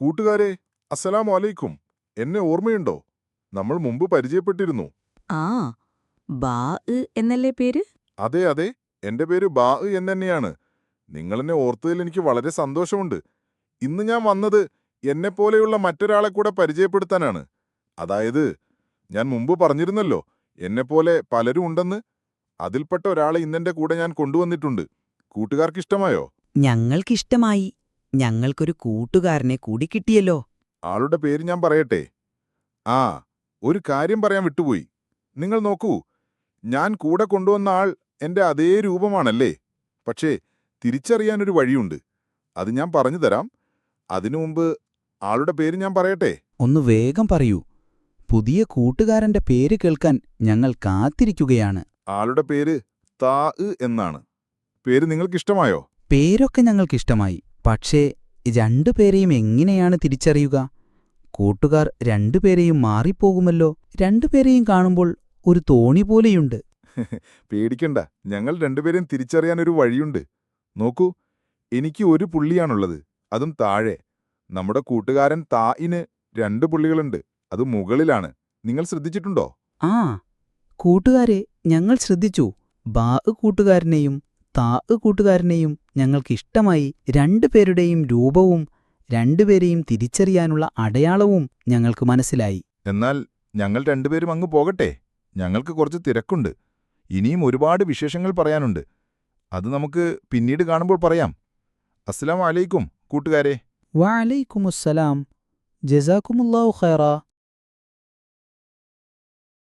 കൂട്ടുകാരെ അസ്സലാമു അലൈക്കും എന്നെ ഓർമ്മയുണ്ടോ? നമ്മൾ മുമ്പ് പരിചയപ്പെട്ടിരുന്നു. ആ ബാ എന്നല്ലേ പേര്? അതെ അതെ. എന്റെ പേര് ബാ എന്ന് തന്നെയാണ് നിങ്ങളെന്നെ ഓർത്തതിൽ എനിക്ക് വളരെ സന്തോഷമുണ്ട്. ഇന്ന് ഞാൻ വന്നത് എന്നെപ്പോലെയുള്ള മറ്റൊരാളെ കൂടെ പരിചയപ്പെടുത്താനാണ്. അതായത് ഞാൻ മുമ്പ് പറഞ്ഞിരുന്നല്ലോ എന്നെപ്പോലെ പലരും ഉണ്ടെന്ന്. അതിൽപ്പെട്ട ഒരാളെ ഇന്നെന്റെ കൂടെ ഞാൻ കൊണ്ടുവന്നിട്ടുണ്ട്. കൂട്ടുകാർക്കിഷ്ടമായോ? ഞങ്ങൾക്കിഷ്ടമായി. ഞങ്ങൾക്കൊരു കൂട്ടുകാരനെ കൂടി കിട്ടിയല്ലോ. ആളുടെ പേര് ഞാൻ പറയട്ടെ? ആ ഒരു കാര്യം പറയാൻ വിട്ടുപോയി. നിങ്ങൾ നോക്കൂ ഞാൻ കൂടെ കൊണ്ടുവന്ന ആൾ എന്റെ അതേ രൂപമാണല്ലേ? പക്ഷേ തിരിച്ചറിയാനൊരു വഴിയുണ്ട്. അത് ഞാൻ പറഞ്ഞു തരാം. അതിനു മുമ്പ് ആളുടെ പേര് ഞാൻ പറയട്ടെ? ഒന്ന് വേഗം പറയൂ. പുതിയ കൂട്ടുകാരന്റെ പേര് കേൾക്കാൻ ഞങ്ങൾ കാത്തിരിക്കുകയാണ്. ആളുടെ പേര് താ എന്നാണ്. പേര് നിങ്ങൾക്കിഷ്ടമായോ? പേരൊക്കെ ഞങ്ങൾക്കിഷ്ടമായി. പക്ഷേ രണ്ടുപേരെയും എങ്ങനെയാണ് തിരിച്ചറിയുക? കൂട്ടുകാർ രണ്ടുപേരെയും മാറിപ്പോകുമല്ലോ. രണ്ടുപേരെയും കാണുമ്പോൾ ഒരു തോണി പോലെയുണ്ട്. പേടിക്കണ്ട. ഞങ്ങൾ രണ്ടുപേരെയും തിരിച്ചറിയാൻ ഒരു വഴിയുണ്ട്. നോക്കൂ എനിക്ക് ഒരു പുള്ളിയാണുള്ളത്. അതും താഴെ. നമ്മുടെ കൂട്ടുകാരൻ തായിന് രണ്ട് പുള്ളികളുണ്ട്. അത് മുകളിലാണ്. നിങ്ങൾ ശ്രദ്ധിച്ചിട്ടുണ്ടോ? ആ കൂട്ടുകാരെ ഞങ്ങൾ ശ്രദ്ധിച്ചു. ബാ കൂട്ടുകാരനെയും താ കൂട്ടുകാരനെയും ഞങ്ങൾക്കിഷ്ടമായി രണ്ടുപേരുടെയും രൂപവും രണ്ടുപേരെയും തിരിച്ചറിയാനുള്ള അടയാളവും ഞങ്ങൾക്ക് മനസ്സിലായി. എന്നാൽ ഞങ്ങൾ രണ്ടുപേരും അങ്ങ് പോകട്ടെ? ഞങ്ങൾക്ക് കുറച്ച് തിരക്കുണ്ട്. ഇനിയും ഒരുപാട് വിശേഷങ്ങൾ പറയാനുണ്ട്. അത് നമുക്ക് പിന്നീട് കാണുമ്പോൾ പറയാം. അസ്സലാം അലൈക്കും കൂട്ടുകാരെ. വഅലൈക്കുമുസ്സലാം ജസാക്കുമുല്ലാഹു ഖൈറ.